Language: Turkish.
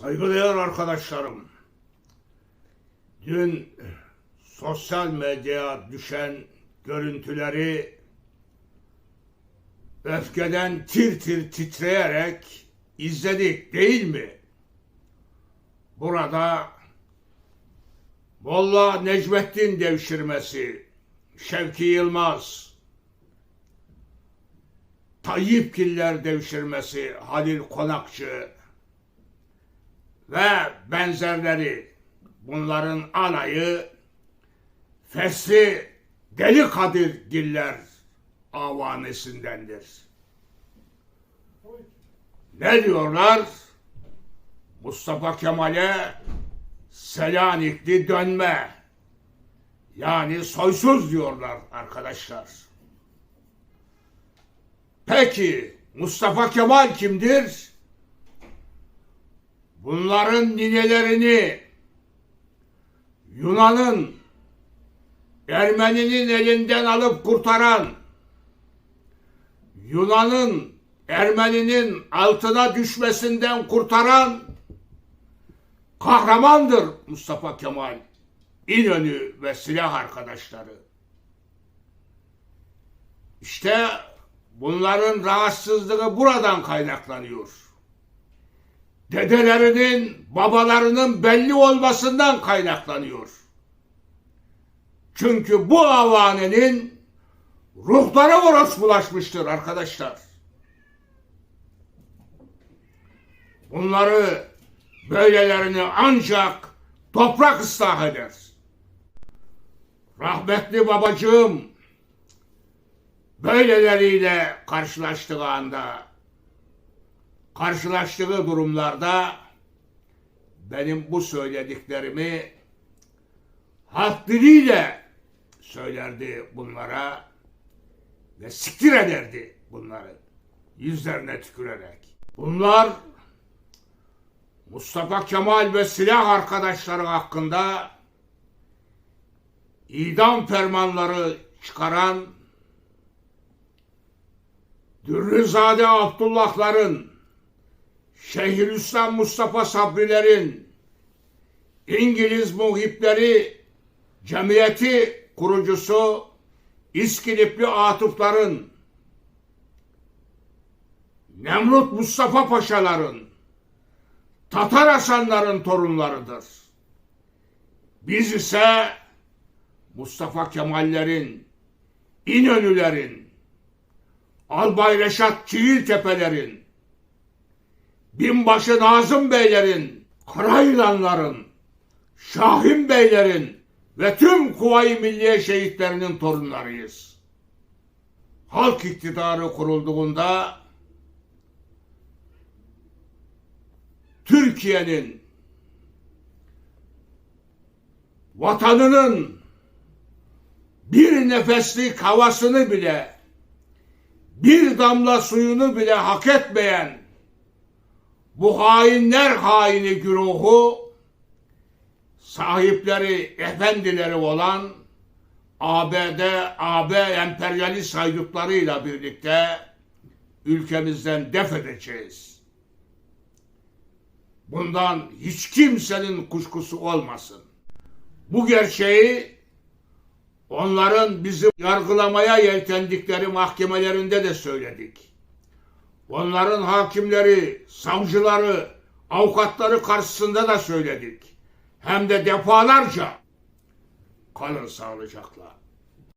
Saygıdeğer arkadaşlarım, dün sosyal medyaya düşen görüntüleri öfkeden tir tir titreyerek izledik değil mi? Burada Molla Necmettin devşirmesi, Şevki Yılmaz, Tayyipgiller devşirmesi, Halil Konakçı, ve benzerleri bunların alayı Fesli Deli Kadir Giller avanesindendir. Ne diyorlar? Mustafa Kemal'e Selanikli dönme. Yani soysuz diyorlar arkadaşlar. Peki Mustafa Kemal kimdir? Bunların ninelerini Yunan'ın Ermeninin elinden alıp kurtaran Yunan'ın Ermeninin altına düşmesinden kurtaran kahramandır Mustafa Kemal İnönü ve silah arkadaşları. İşte bunların rahatsızlığı buradan kaynaklanıyor dedelerinin, babalarının belli olmasından kaynaklanıyor. Çünkü bu avanenin ruhları orospulaşmıştır arkadaşlar. Bunları böylelerini ancak toprak ıslah eder. Rahmetli babacığım böyleleriyle karşılaştığı anda karşılaştığı durumlarda benim bu söylediklerimi halk diliyle söylerdi bunlara ve siktir ederdi bunları yüzlerine tükürerek. Bunlar Mustafa Kemal ve silah arkadaşları hakkında idam fermanları çıkaran Dürrüzade Abdullahların Şeyhülislam Mustafa Sabrilerin, İngiliz muhipleri, cemiyeti kurucusu İskilipli Atıfların, Nemrut Mustafa Paşaların, Tatar Hasanların torunlarıdır. Biz ise Mustafa Kemallerin, İnönülerin, Albay Reşat Çiğiltepe'lerin, binbaşı Nazım Beylerin, Karayılanların, Şahin Beylerin ve tüm Kuvayi Milliye şehitlerinin torunlarıyız. Halk iktidarı kurulduğunda Türkiye'nin vatanının bir nefeslik havasını bile bir damla suyunu bile hak etmeyen bu hainler haini güruhu sahipleri, efendileri olan ABD, AB emperyalist haydutlarıyla birlikte ülkemizden def edeceğiz. Bundan hiç kimsenin kuşkusu olmasın. Bu gerçeği onların bizi yargılamaya yeltendikleri mahkemelerinde de söyledik. Onların hakimleri, savcıları, avukatları karşısında da söyledik. Hem de defalarca. Kalın sağlıcakla.